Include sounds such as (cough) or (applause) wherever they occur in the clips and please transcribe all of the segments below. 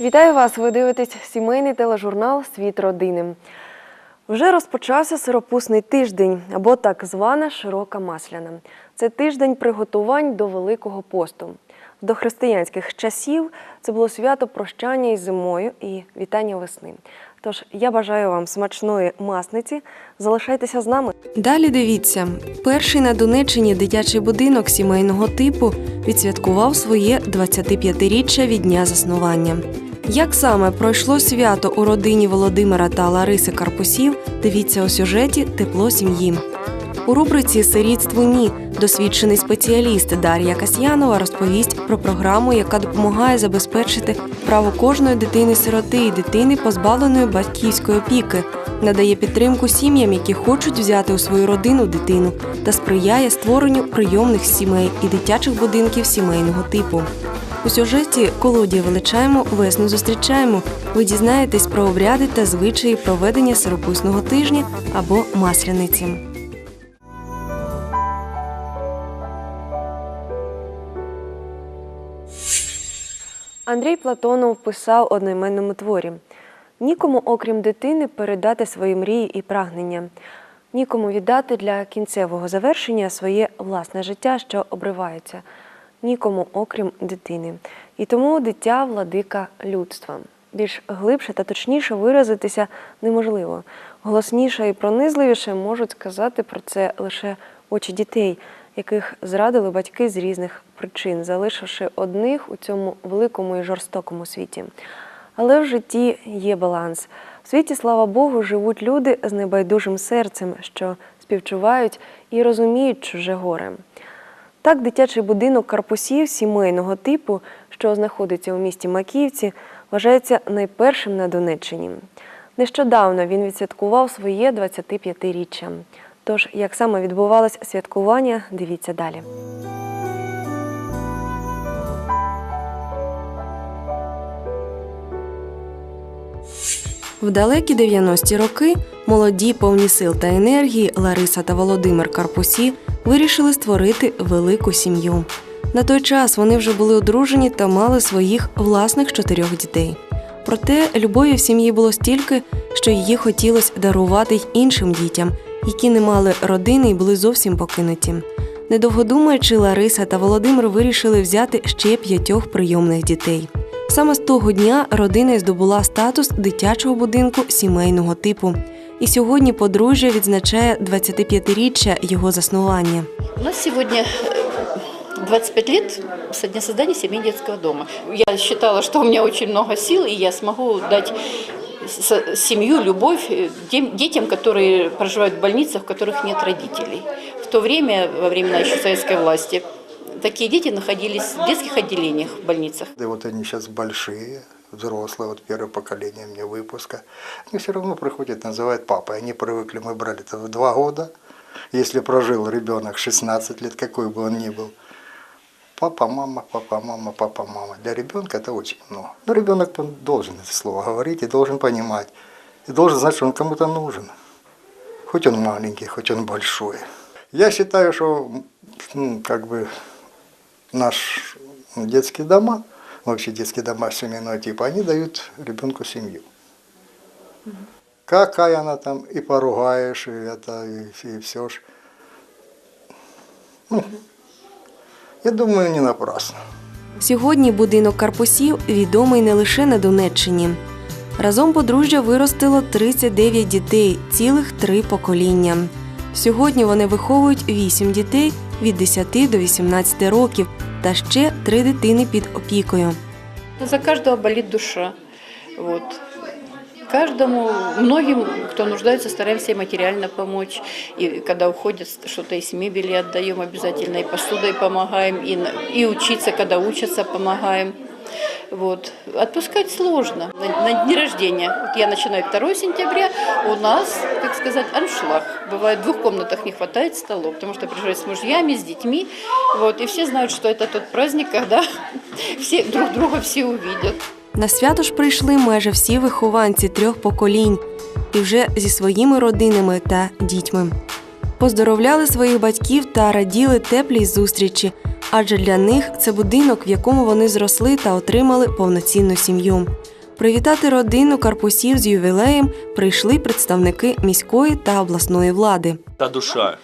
Вітаю вас! Ви дивитесь сімейний тележурнал Світ родини. Вже розпочався сиропусний тиждень або так звана широка масляна. Це тиждень приготувань до Великого посту. До християнських часів це було свято прощання із зимою і вітання весни. Тож я бажаю вам смачної масниці. Залишайтеся з нами. Далі дивіться: перший на Донеччині дитячий будинок сімейного типу відсвяткував своє 25-річчя від дня заснування. Як саме пройшло свято у родині Володимира та Лариси Карпусів, дивіться у сюжеті Тепло сім'ї. У рубриці Сирітству ні досвідчений спеціаліст Дар'я Касьянова розповість про програму, яка допомагає забезпечити право кожної дитини-сироти і дитини, позбавленої батьківської опіки, надає підтримку сім'ям, які хочуть взяти у свою родину дитину, та сприяє створенню прийомних сімей і дитячих будинків сімейного типу. У сюжеті колодія величаємо, весну зустрічаємо. Ви дізнаєтесь про обряди та звичаї проведення сиропусного тижня або масляниці. Андрій Платонов писав у одноіменному творі: нікому, окрім дитини, передати свої мрії і прагнення, нікому віддати для кінцевого завершення своє власне життя, що обривається, нікому, окрім дитини. І тому дитя владика людства. Більш глибше та точніше виразитися неможливо. Голосніше і пронизливіше можуть сказати про це лише очі дітей, яких зрадили батьки з різних причин, залишивши одних у цьому великому і жорстокому світі. Але в житті є баланс. В світі, слава Богу, живуть люди з небайдужим серцем, що співчувають і розуміють чуже горе. Так, дитячий будинок Карпусів сімейного типу, що знаходиться у місті Макіївці, вважається найпершим на Донеччині. Нещодавно він відсвяткував своє 25-річчя. Тож, як саме відбувалось святкування, дивіться далі. В далекі 90-ті роки молоді, повні сил та енергії Лариса та Володимир Карпусі вирішили створити велику сім'ю. На той час вони вже були одружені та мали своїх власних чотирьох дітей. Проте любові в сім'ї було стільки, що її хотілося дарувати й іншим дітям, які не мали родини і були зовсім покинуті. Недовго думаючи, Лариса та Володимир вирішили взяти ще п'ятьох прийомних дітей. Саме з того дня родина здобула статус дитячого будинку сімейного типу. І сьогодні подружжя відзначає 25-річчя його заснування. У нас сегодня э, 25 лет со дня создания семьи детского дома. Я считала, что у меня очень много сил, и я смогу дать с- семью, любовь э, тем детям, которые проживают в больницах, в которых нет родителей. В то время, во времена еще советской власти, такие дети находились в детских отделениях в больницах. И вот они сейчас большие, взрослые, вот первое поколение мне выпуска. Они все равно приходят, называют папой. Они привыкли, мы брали это в два года. Если прожил ребенок 16 лет, какой бы он ни был. Папа, мама, папа, мама, папа, мама. Для ребенка это очень много. Но ребенок должен это слово говорить и должен понимать. И должен знать, что он кому-то нужен. Хоть он маленький, хоть он большой. Я считаю, что ну, как бы наш детские дома, вообще детские дома семейного типа, они дают ребенку семью. Какая она там, и поругаешь, и это, и, и все ж. Ну, я думаю, не напрасно. Сьогодні будинок Карпусів відомий не лише на Донеччині. Разом подружжя виростило 39 дітей, цілих три покоління. Сьогодні вони виховують 8 дітей від 10 до 18 років та ще три дитини під опікою. За кожного болить душа. Вот. Каждому, многим, кто нуждается, стараемся и материально помочь. И когда уходят, что-то из мебели отдаем обязательно, и посудой помогаем, и, и учиться, когда учатся, помогаем. Вот. Отпускать сложно. На, на дни рождения, вот я начинаю 2 сентября, у нас, как сказать, аншлаг. Бывает, в двух комнатах не хватает столов, потому что приезжают с мужьями, с детьми. Вот, и все знают, что это тот праздник, когда (laughs) все, друг друга все увидят. На свято ж прийшли майже всі вихованці трьох поколінь і вже зі своїми родинами та дітьми. Поздоровляли своїх батьків та раділи теплій зустрічі, адже для них це будинок, в якому вони зросли та отримали повноцінну сім'ю. Привітати родину Карпусів з ювілеєм прийшли представники міської та обласної влади. Та душа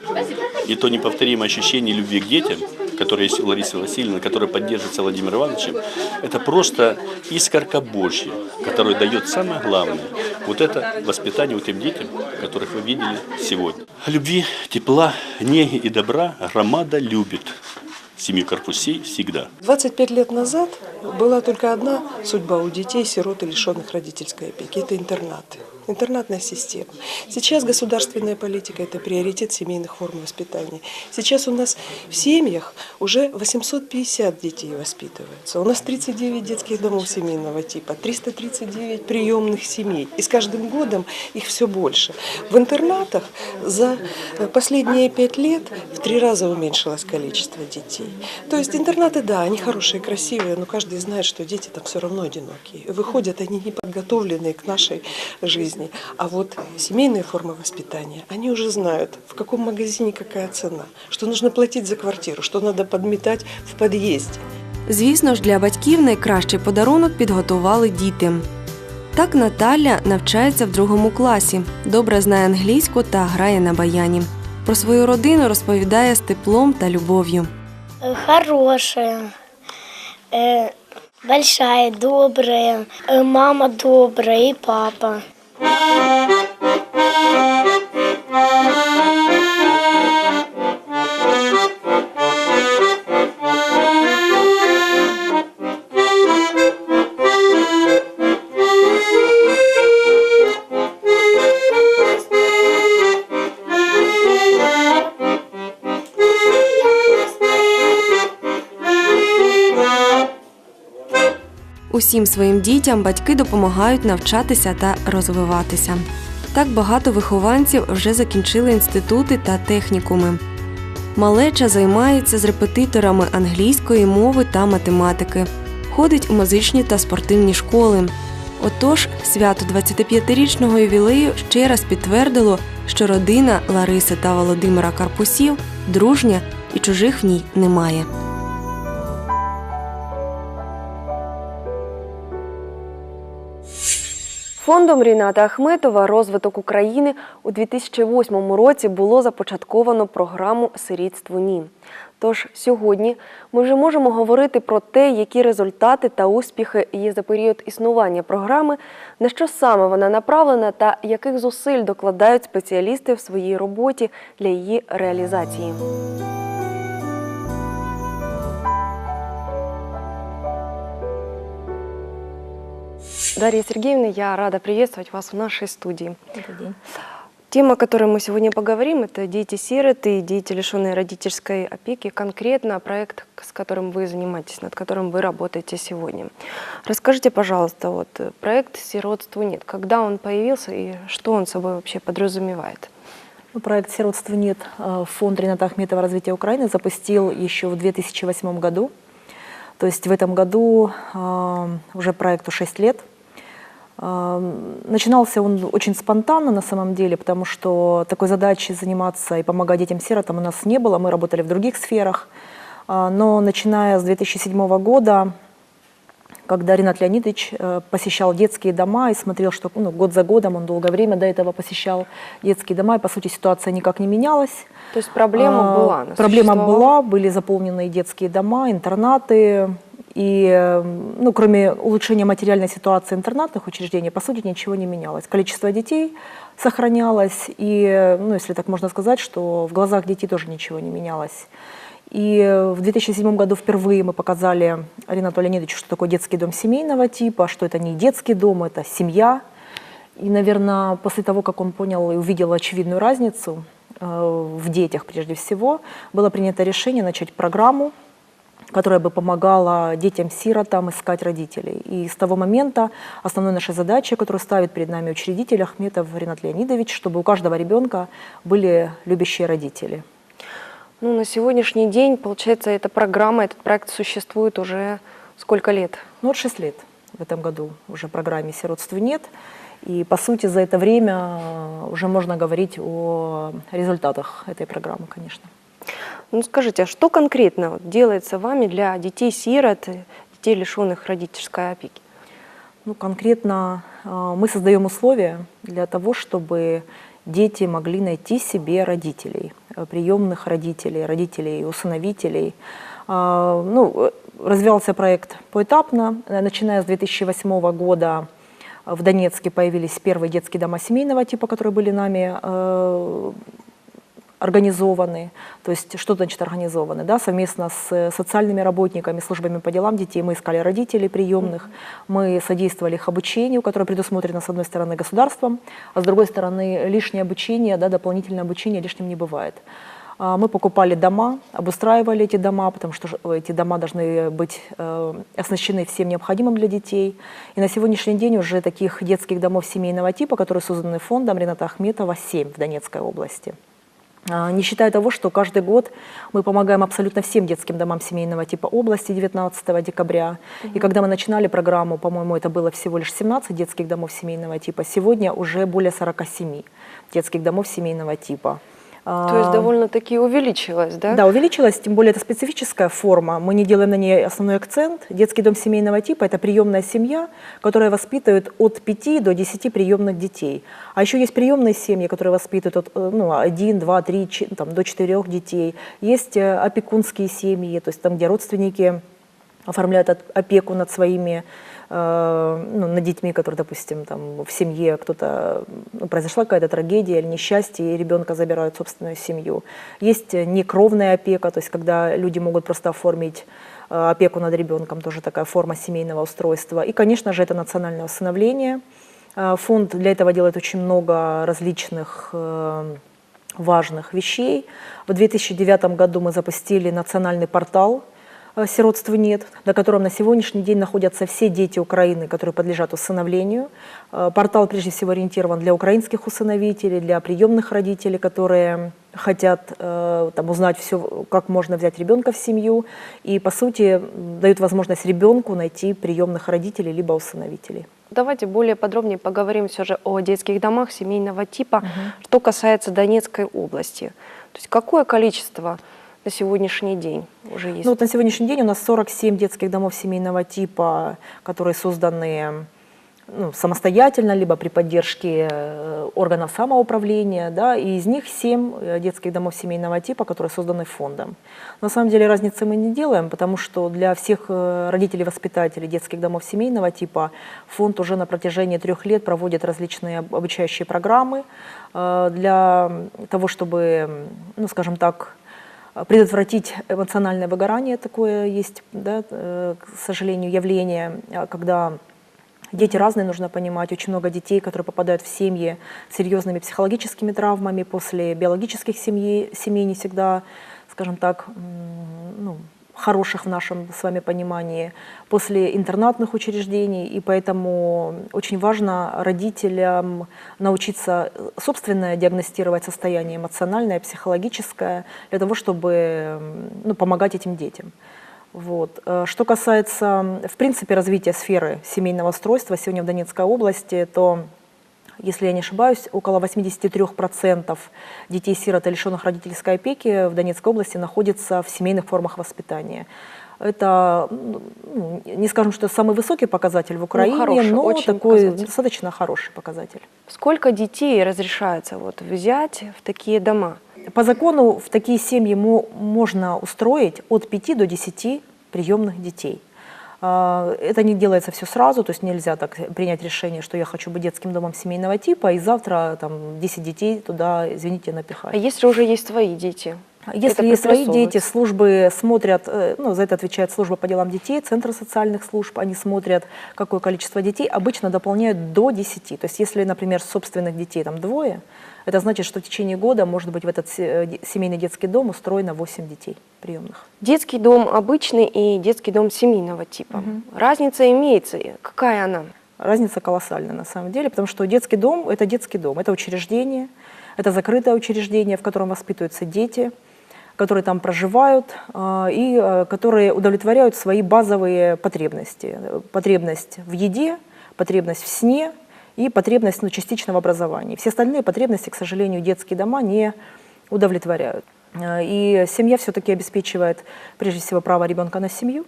и то неповторимое ощущение любви к детям, которое есть у Ларисы Васильевны, которое поддерживается Владимиром Ивановичем, это просто искорка Божья, которая дает самое главное. Вот это воспитание вот тем детям, которых вы видели сегодня. Любви, тепла, неги и добра громада любит Семью корпусей всегда. 25 лет назад была только одна судьба у детей, сирот и лишенных родительской опеки. Это интернаты. Интернатная система. Сейчас государственная политика – это приоритет семейных форм воспитания. Сейчас у нас в семьях уже 850 детей воспитываются. У нас 39 детских домов семейного типа, 339 приемных семей. И с каждым годом их все больше. В интернатах за последние пять лет в три раза уменьшилось количество детей. То есть интернаты, да, они хорошие, красивые, но каждый знает, что дети там все равно одинокие. Выходят они не подготовленные к нашей жизни. А вот семейные формы воспитания, они уже знают, в каком магазине какая цена, что нужно платить за квартиру, что надо подметать в подъезде. Звісно ж, для батьків найкращий подарунок підготували діти. Так Наталя навчається в другому класі, добре знає англійську та грає на баяні. Про свою родину розповідає з теплом та любов'ю. Э, Хорошая, э, большая, добрая, э, мама добрая и папа. Música Усім своїм дітям батьки допомагають навчатися та розвиватися. Так багато вихованців вже закінчили інститути та технікуми. Малеча займається з репетиторами англійської мови та математики, ходить у музичні та спортивні школи. Отож, свято 25-річного ювілею ще раз підтвердило, що родина Лариси та Володимира Карпусів дружня і чужих в ній немає. Фондом Ріната Ахметова Розвиток України у 2008 році було започатковано програму Сирітство Ні. Тож сьогодні ми вже можемо говорити про те, які результати та успіхи є за період існування програми, на що саме вона направлена та яких зусиль докладають спеціалісти в своїй роботі для її реалізації. Дарья Сергеевна, я рада приветствовать вас в нашей студии. Добрый день. Тема, о которой мы сегодня поговорим, это дети-сироты и дети, лишенные родительской опеки. Конкретно проект, с которым вы занимаетесь, над которым вы работаете сегодня. Расскажите, пожалуйста, вот э, проект «Сиротству нет». Когда он появился и что он собой вообще подразумевает? Ну, Проект «Сиротства нет» э, Фонд Рената Ахметова развития Украины запустил еще в 2008 году. То есть в этом году э, уже проекту 6 лет. Э, Начинался он очень спонтанно на самом деле, потому что такой задачи заниматься и помогать детям-сиротам у нас не было. Мы работали в других сферах. А, Но начиная с 2007 года когда Ренат Леонидович э, посещал детские дома и смотрел, что ну, год за годом он долгое время до этого посещал детские дома, и по сути ситуация никак не менялась. То есть проблема А, была? Проблема была, были заполнены детские дома, интернаты. И, э, ну, кроме улучшения материальной ситуации интернатных учреждений, по сути, ничего не менялось. Количество детей сохранялось, и, э, ну, если так можно сказать, что в глазах детей тоже ничего не менялось. И э, в 2007 году впервые мы показали Ренату Леонидовичу, что такое детский дом семейного типа, что это не детский дом, это семья. И, наверное, после того, как он понял и увидел очевидную разницу э, в детях прежде всего, было принято решение начать программу, которая бы помогала детям-сиротам искать родителей. И с того момента основной нашей задачей, которую ставит перед нами учредитель Ахметов Ренат Леонидович, чтобы у каждого ребенка были любящие родители. Ну, на сегодняшний день, получается, эта программа, этот проект существует уже сколько лет? Ну вот 6 лет в этом году уже программе «Сиротства нет». И, по сути, за это время э, уже можно говорить о результатах этой программы, конечно. Ну скажите, а что конкретно делается вами для детей-сирот, детей, лишенных родительской опеки? Ну, конкретно э, мы создаем условия для того, чтобы дети могли найти себе родителей, приемных родителей, родителей, усыновителей. А, Ну, э, развивался проект поэтапно. Э, Начиная с 2008 года э, в Донецке появились первые детские дома семейного типа, которые были нами э, организованы, то есть что значит организованы, да, совместно с э, социальными работниками, службами по делам детей мы искали родителей приемных, мы содействовали их обучению, которое предусмотрено с одной стороны государством, а с другой стороны лишнее обучение, да, дополнительное обучение лишним не бывает. А, Мы покупали дома, обустраивали эти дома, потому что эти дома должны быть э, оснащены всем необходимым для детей. И на сегодняшний день уже таких детских домов семейного типа, которые созданы фондом Рената Ахметова, 7 в Донецкой области. А, Не считая того, что каждый год мы помогаем абсолютно всем детским домам семейного типа области 19 декабря. И когда мы начинали программу, по-моему, это было всего лишь 17 детских домов семейного типа, сегодня уже более 47 детских домов семейного типа. То есть А, довольно-таки увеличилось, да? да, увеличилась, тем более это специфическая форма. Мы не делаем на ней основной акцент. Детский дом семейного типа – это приемная семья, которая воспитывает от 5 до 10 приемных детей. А еще есть приемные семьи, которые воспитывают от э, ну, 1, 2, 3, чи- там, до 4 детей. Есть э, опекунские семьи, то есть там, где родственники оформляют опеку над своими, э, ну, над детьми, которые, допустим, там, в семье кто-то, ну, произошла какая-то трагедия или несчастье, и ребенка забирают в собственную семью. Есть э, некровная опека, то есть когда люди могут просто оформить э, опеку над ребенком, тоже такая форма семейного устройства. И, конечно же, это национальное усыновление. Э, Фонд для этого делает очень много различных э, важных вещей. В 2009 году мы запустили национальный портал «Сиротства нет», на котором на сегодняшний день находятся все дети Украины, которые подлежат усыновлению. Э, Портал прежде всего ориентирован для украинских усыновителей, для приемных родителей, которые хотят э, там, узнать все, как можно взять ребенка в семью, и, по сути, дают возможность ребенку найти приемных родителей либо усыновителей. Давайте более подробнее поговорим все же о детских домах семейного типа, что касается Донецкой области. То есть какое количество на сегодняшний день уже есть? Ну, вот на сегодняшний день у нас 47 детских домов семейного типа, которые созданы ну, самостоятельно, либо при поддержке э, органов самоуправления, да, и из них 7 детских домов семейного типа, которые созданы фондом. На самом деле разницы мы не делаем, потому что для всех э, родителей-воспитателей детских домов семейного типа фонд уже на протяжении трех лет проводит различные об- обучающие программы э, для того, чтобы, ну, скажем так, предотвратить эмоциональное выгорание, такое есть, да, э, к сожалению, явление, а, когда дети разные, нужно понимать, очень много детей, которые попадают в семьи с серьезными психологическими травмами, после биологических семей, семей не всегда, скажем так, ну, хороших в нашем с вами понимании, после интернатных учреждений, и поэтому очень важно родителям научиться собственно диагностировать состояние эмоциональное, психологическое, для того, чтобы ну, помогать этим детям. Вот. Э, Что касается, в принципе, развития сферы семейного устройства сегодня в Донецкой области, то если я не ошибаюсь, около 83% детей-сирот и лишенных родительской опеки в Донецкой области находятся в семейных формах воспитания. Это, ну, не скажем, что самый высокий показатель в Украине, хороший, но такой показатель. достаточно хороший показатель. Сколько детей разрешается вот взять в такие дома? По закону в такие семьи мо- можно устроить от 5 до 10 приемных детей. А, Это не делается все сразу, то есть нельзя так принять решение, что я хочу быть детским домом семейного типа, и завтра там 10 детей туда, извините, напихать. А если уже есть свои дети? Если Это есть свои дети, службы смотрят, э, ну, за это отвечает служба по делам детей, Центр социальных служб, они смотрят, какое количество детей, обычно дополняют до 10. То есть если, например, собственных детей там двое, это значит, что в течение года может быть в этот э, семейный детский дом устроено 8 детей приемных. Детский дом обычный и детский дом семейного типа. Разница имеется. Какая она? Разница колоссальная на самом деле, потому что детский дом – это детский дом, это учреждение, это закрытое учреждение, в котором воспитываются дети, которые там проживают а, и а, которые удовлетворяют свои базовые потребности. Э, Потребность в еде, потребность в сне и потребность ну, частично в образовании. Все остальные потребности, к сожалению, детские дома не удовлетворяют. Э, И семья все-таки обеспечивает прежде всего право ребенка на семью.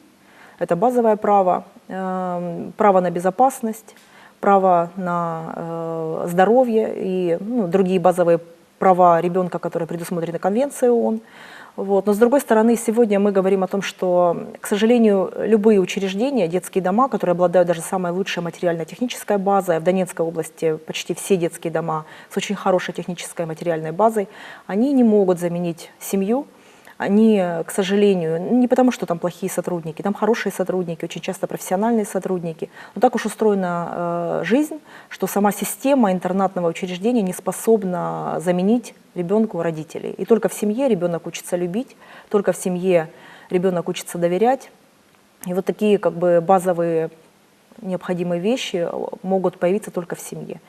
Это базовое право, эм, право на безопасность, право на э, здоровье и ну, другие базовые права ребенка, которые предусмотрены Конвенцией ООН. Вот. Но с другой стороны, сегодня мы говорим о том, что, к сожалению, любые учреждения, детские дома, которые обладают даже самой лучшей материально-технической базой, а в Донецкой области почти все детские дома с очень хорошей технической материальной базой, они не могут заменить семью, они, к сожалению, не потому, что там плохие сотрудники, там хорошие сотрудники, очень часто профессиональные сотрудники, но так уж устроена э, жизнь, что сама система интернатного учреждения не способна заменить ребенку родителей. И только в семье ребенок учится любить, только в семье ребенок учится доверять. И вот такие как бы базовые необходимые вещи могут появиться только в семье.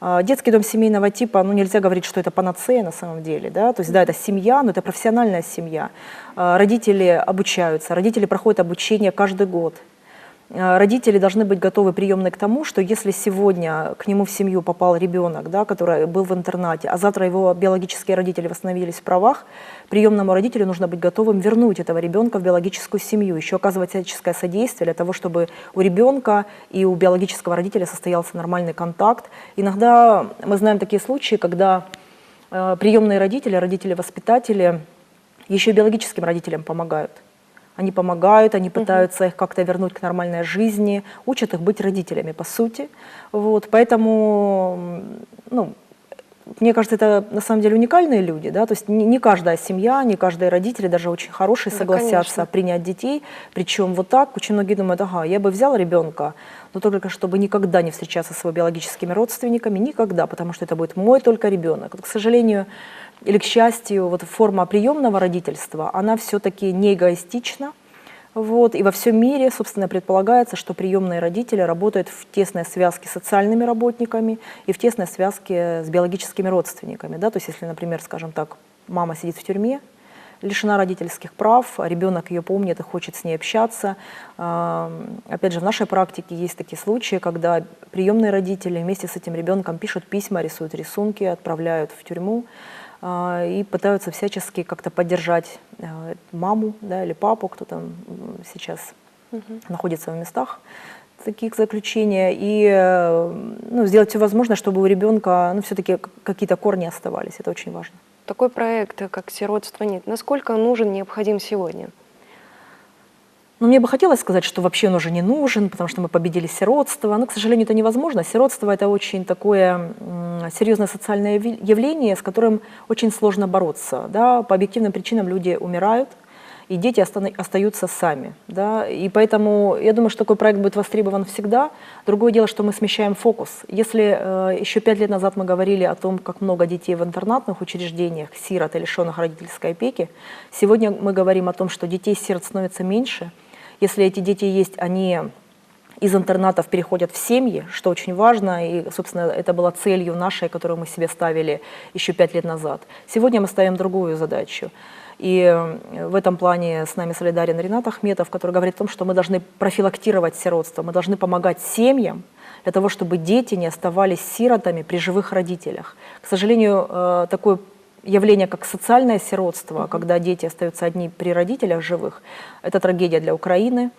А, Детский дом семейного типа, ну нельзя говорить, что это панацея на самом деле, да, то есть да, это семья, но это профессиональная семья. А, Родители обучаются, родители проходят обучение каждый год. А, Родители должны быть готовы приемные к тому, что если сегодня к нему в семью попал ребенок, да, который был в интернате, а завтра его биологические родители восстановились в правах, приемному родителю нужно быть готовым вернуть этого ребенка в биологическую семью, еще оказывать всяческое содействие для того, чтобы у ребенка и у биологического родителя состоялся нормальный контакт. Иногда мы знаем такие случаи, когда э, приемные родители, родители-воспитатели еще биологическим родителям помогают. Они помогают, они пытаются их как-то вернуть к нормальной жизни, учат их быть родителями, по сути. Вот, поэтому, ну, мне кажется, это на самом деле уникальные люди, да, то есть не, не каждая семья, не каждые родители, даже очень хорошие, Да, согласятся конечно. принять детей, причем вот так, очень многие думают, ага, я бы взял ребенка, но только чтобы никогда не встречаться с его биологическими родственниками, никогда, потому что это будет мой только ребенок. Вот, к сожалению, или к счастью, вот форма приемного родительства, она все-таки не эгоистична, вот, и во всем мире, собственно, предполагается, что приемные родители работают в тесной связке с социальными работниками и в тесной связке с биологическими родственниками. Да? То есть, если, например, скажем так, мама сидит в тюрьме, лишена родительских прав, а ребенок ее помнит и хочет с ней общаться. Опять же, в нашей практике есть такие случаи, когда приемные родители вместе с этим ребенком пишут письма, рисуют рисунки, отправляют в тюрьму и пытаются всячески как-то поддержать э, маму да, или папу, кто там сейчас находится в местах таких заключения, и э, ну, сделать все возможное, чтобы у ребенка ну, все-таки какие-то корни оставались. Это очень важно. Такой проект, как «Сиротство нет», насколько нужен, необходим сегодня? Но мне бы хотелось сказать, что вообще он уже не нужен, потому что мы победили сиротство. Но, к сожалению, это невозможно. Сиротство – это очень такое серьезное социальное явление, с которым очень сложно бороться. Да? По объективным причинам люди умирают, и дети остаются сами. Да? И поэтому я думаю, что такой проект будет востребован всегда. Другое дело, что мы смещаем фокус. Если э, еще пять лет назад мы говорили о том, как много детей в интернатных учреждениях, сирот и лишенных родительской опеки, сегодня мы говорим о том, что детей-сирот становится меньше. Если эти дети есть, они из интернатов переходят в семьи, что очень важно, и, собственно, это была целью нашей, которую мы себе ставили еще пять лет назад. Сегодня мы ставим другую задачу. И э, в этом плане с нами солидарен Ренат Ахметов, который говорит о том, что мы должны профилактировать сиротство, мы должны помогать семьям для того, чтобы дети не оставались сиротами при живых родителях. К сожалению, э, такое явление, как социальное сиротство, когда дети остаются одни при родителях живых, это трагедия для Украины.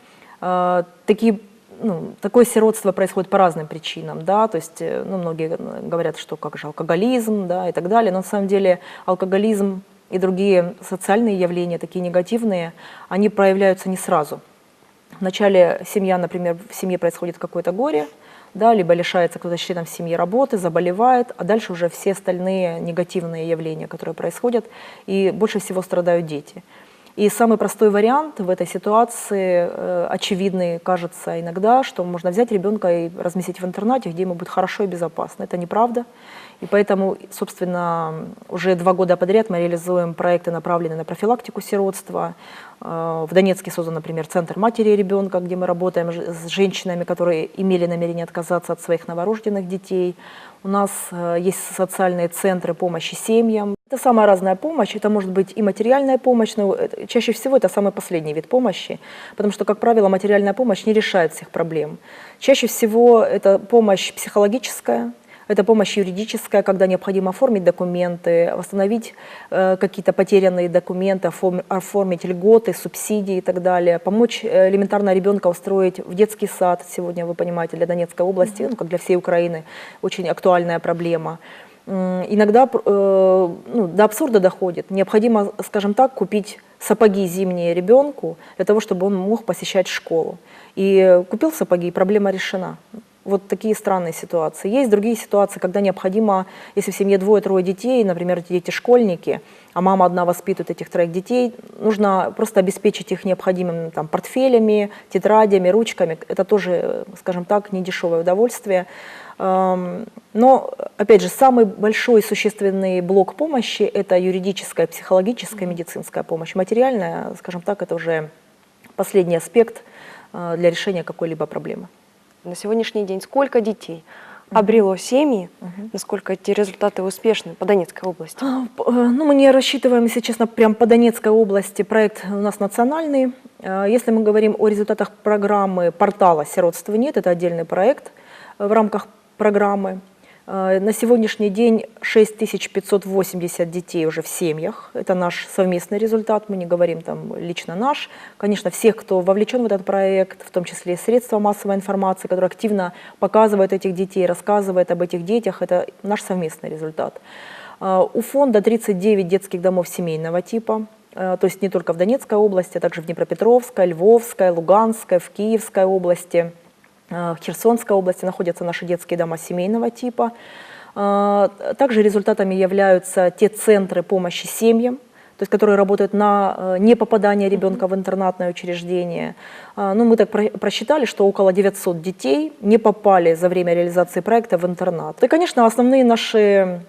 Э, Такие ну, такое сиротство происходит по разным причинам, да, то есть, э, ну, многие говорят, что как же алкоголизм, да, и так далее, но на самом деле алкоголизм и другие социальные явления, такие негативные, они проявляются не сразу. Вначале семья, например, в семье происходит какое-то горе, да, либо лишается кто-то членов семьи работы, заболевает, а дальше уже все остальные негативные явления, которые происходят, и больше всего страдают дети. И самый простой вариант в этой ситуации, э, очевидный, кажется иногда, что можно взять ребенка и разместить в интернате, где ему будет хорошо и безопасно. Это неправда. И поэтому, собственно, уже два года подряд мы реализуем проекты, направленные на профилактику сиротства. Э, В Донецке создан, например, Центр матери и ребенка, где мы работаем с женщинами, которые имели намерение отказаться от своих новорожденных детей. У нас э, есть социальные центры помощи семьям. Это самая разная помощь. Это может быть и материальная помощь, но это- чаще всего это самый последний вид помощи, потому что, как правило, материальная помощь не решает всех проблем. Чаще всего это помощь психологическая, Это помощь юридическая, когда необходимо оформить документы, восстановить э, какие-то потерянные документы, оформ- оформить льготы, субсидии и так далее, помочь э, элементарно ребенка устроить в детский сад. Сегодня, вы понимаете, для Донецкой области, ну, как для всей Украины, очень актуальная проблема. Иногда э, ну, до абсурда доходит. Необходимо, скажем так, купить сапоги зимние ребенку для того, чтобы он мог посещать школу. И купил сапоги, и проблема решена. Вот такие странные ситуации. Есть другие ситуации, когда необходимо, если в семье двое-трое детей, например, эти дети школьники, а мама одна воспитывает этих троих детей, нужно просто обеспечить их необходимыми там, портфелями, тетрадями, ручками. Это тоже, скажем так, не дешевое удовольствие. Эм, Но, опять же, самый большой существенный блок помощи – это юридическая, психологическая, медицинская помощь. Материальная, скажем так, это уже последний аспект э, для решения какой-либо проблемы. На сегодняшний день сколько детей обрело семьи, насколько эти результаты успешны по Донецкой области? А, э, Ну, мы не рассчитываем, если честно, прям по Донецкой области. Проект у нас национальный. Э, Если мы говорим о результатах программы портала «Сиротства нет», это отдельный проект в рамках программы. Э, На сегодняшний день 6580 детей уже в семьях. Это наш совместный результат, мы не говорим там лично наш. Конечно, всех, кто вовлечен в этот проект, в том числе средства массовой информации, которые активно показывают этих детей, рассказывают об этих детях, это наш совместный результат. Э, У фонда 39 детских домов семейного типа, э, то есть не только в Донецкой области, а также в Днепропетровской, Львовской, Луганской, в Киевской области. Э, В Херсонской области находятся наши детские дома семейного типа. Э, Также результатами являются те центры помощи семьям, то есть которые работают на э, непопадание ребенка в интернатное учреждение. Ну, мы так про- просчитали, что около 900 детей не попали за время реализации проекта в интернат. И, конечно, основные наши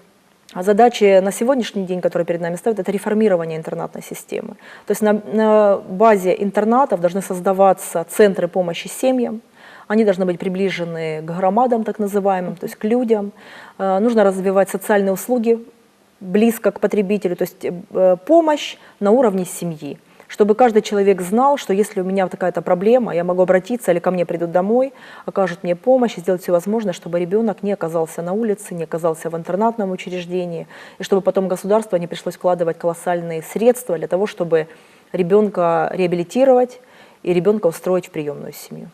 задачи на сегодняшний день, которые перед нами ставят, это реформирование интернатной системы. То есть на, на базе интернатов должны создаваться центры помощи семьям, они должны быть приближены к громадам, так называемым, то есть к людям. Э, Нужно развивать социальные услуги близко к потребителю, то есть э, помощь на уровне семьи. Чтобы каждый человек знал, что если у меня такая-то проблема, я могу обратиться или ко мне придут домой, окажут мне помощь сделать все возможное, чтобы ребенок не оказался на улице, не оказался в интернатном учреждении, и чтобы потом государству не пришлось вкладывать колоссальные средства для того, чтобы ребенка реабилитировать и ребенка устроить в приемную семью.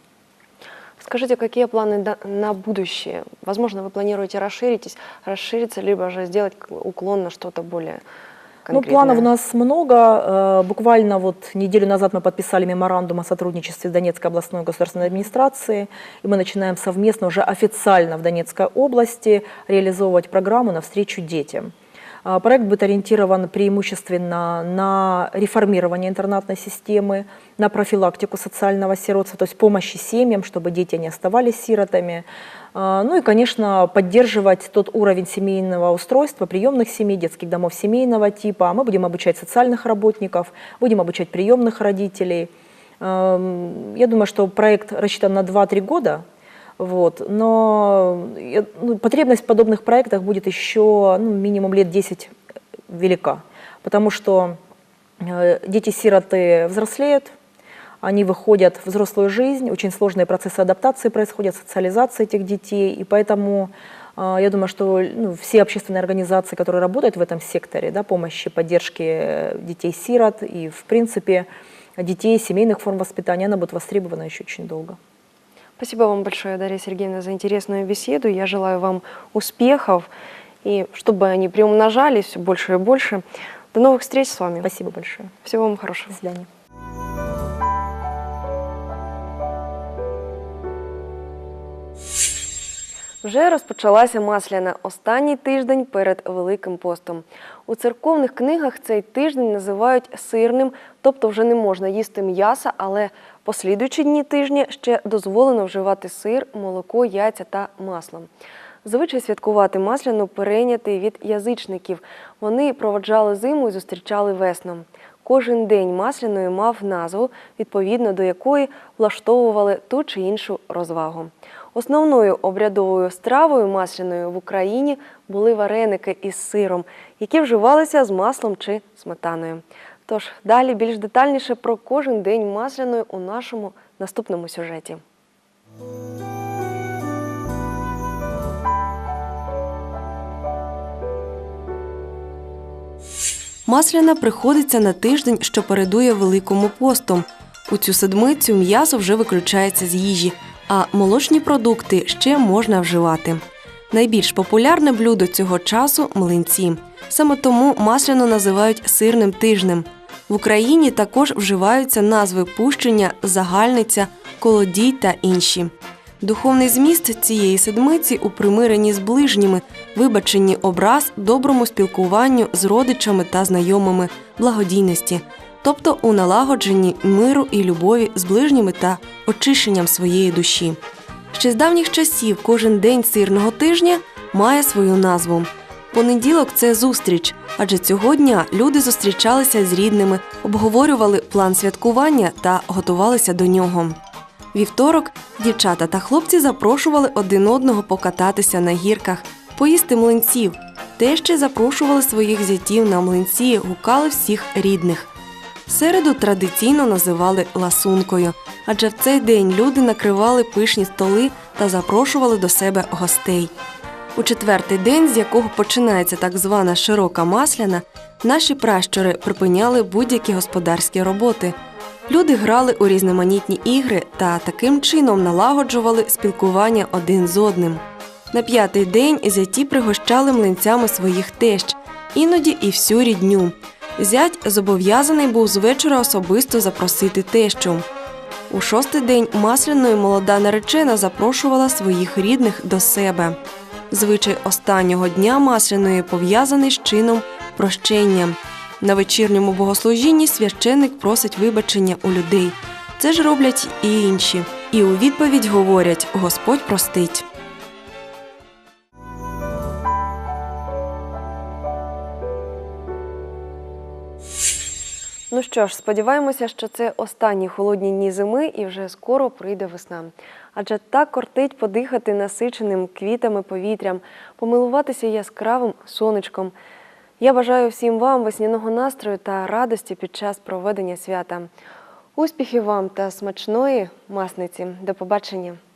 Скажите, какие планы на будущее? Возможно, вы планируете расширитесь, расшириться, либо же сделать уклон на что-то более Ну, конкретное? планов у нас много. Э, Буквально вот неделю назад мы подписали меморандум о сотрудничестве с Донецкой областной государственной администрацией, и мы начинаем совместно уже официально в Донецкой области реализовывать программу «Навстречу детям». А, Проект будет ориентирован преимущественно на реформирование интернатной системы, на профилактику социального сиротства, то есть помощи семьям, чтобы дети не оставались сиротами. А, Ну и, конечно, поддерживать тот уровень семейного устройства, приемных семей, детских домов семейного типа. Мы будем обучать социальных работников, будем обучать приемных родителей. Эм, Я думаю, что проект рассчитан на 2-3 года, вот. Но я- ну, потребность в подобных проектах будет еще ну, минимум лет 10 велика, потому что э, дети-сироты взрослеют, они выходят в взрослую жизнь, очень сложные процессы адаптации происходят, социализации этих детей, и поэтому э, я думаю, что ну, все общественные организации, которые работают в этом секторе, да, помощи, поддержки э, детей-сирот и, в принципе, детей семейных форм воспитания, она будет востребована еще очень долго. Спасибо вам большое, Дарья Сергеевна, за интересную беседу. Я желаю вам успехов, и чтобы они приумножались все больше и больше. До новых встреч с вами. Спасибо большое. Всего вам хорошего. До свидания. Вже розпочалася масляна останній тиждень перед Великим постом. У церковних книгах цей тиждень називають сирним, тобто вже не можна їсти м'яса, але послідуючі дні тижня ще дозволено вживати сир, молоко, яйця та масло. Звичай святкувати масляну перейнятий від язичників. Вони проводжали зиму і зустрічали весну. Кожен день масляної мав назву, відповідно до якої влаштовували ту чи іншу розвагу. Основною обрядовою стравою масляною в Україні були вареники із сиром, які вживалися з маслом чи сметаною. Тож далі більш детальніше про кожен день масляної у нашому наступному сюжеті. Масляна приходиться на тиждень, що передує Великому посту. У цю седмицю м'ясо вже виключається з їжі а молочні продукти ще можна вживати. Найбільш популярне блюдо цього часу млинці. Саме тому масляно називають сирним тижнем. В Україні також вживаються назви пущення, загальниця, колодій та інші. Духовний зміст цієї седмиці у примиренні з ближніми, вибаченні образ, доброму спілкуванню з родичами та знайомими, благодійності, тобто у налагодженні миру і любові з ближніми та очищенням своєї душі. Ще з давніх часів кожен день сирного тижня має свою назву. Понеділок це зустріч, адже цього дня люди зустрічалися з рідними, обговорювали план святкування та готувалися до нього. Вівторок дівчата та хлопці запрошували один одного покататися на гірках, поїсти млинців. Тещі запрошували своїх зятів на млинці, гукали всіх рідних. Середу традиційно називали ласункою, адже в цей день люди накривали пишні столи та запрошували до себе гостей. У четвертий день, з якого починається так звана широка масляна, наші пращури припиняли будь-які господарські роботи. Люди грали у різноманітні ігри та таким чином налагоджували спілкування один з одним. На п'ятий день зяті пригощали млинцями своїх тещ, іноді і всю рідню. Зять зобов'язаний був з вечора особисто запросити тещу. У шостий день масляною молода наречена запрошувала своїх рідних до себе. Звичай останнього дня масляної пов'язаний з чином прощення. На вечірньому богослужінні священник просить вибачення у людей. Це ж роблять і інші. І у відповідь говорять Господь простить. Ну що ж, сподіваємося, що це останні холодні дні зими і вже скоро прийде весна. Адже так кортить подихати насиченим квітами повітрям, помилуватися яскравим сонечком. Я бажаю всім вам весняного настрою та радості під час проведення свята. Успіхів вам та смачної масниці. До побачення!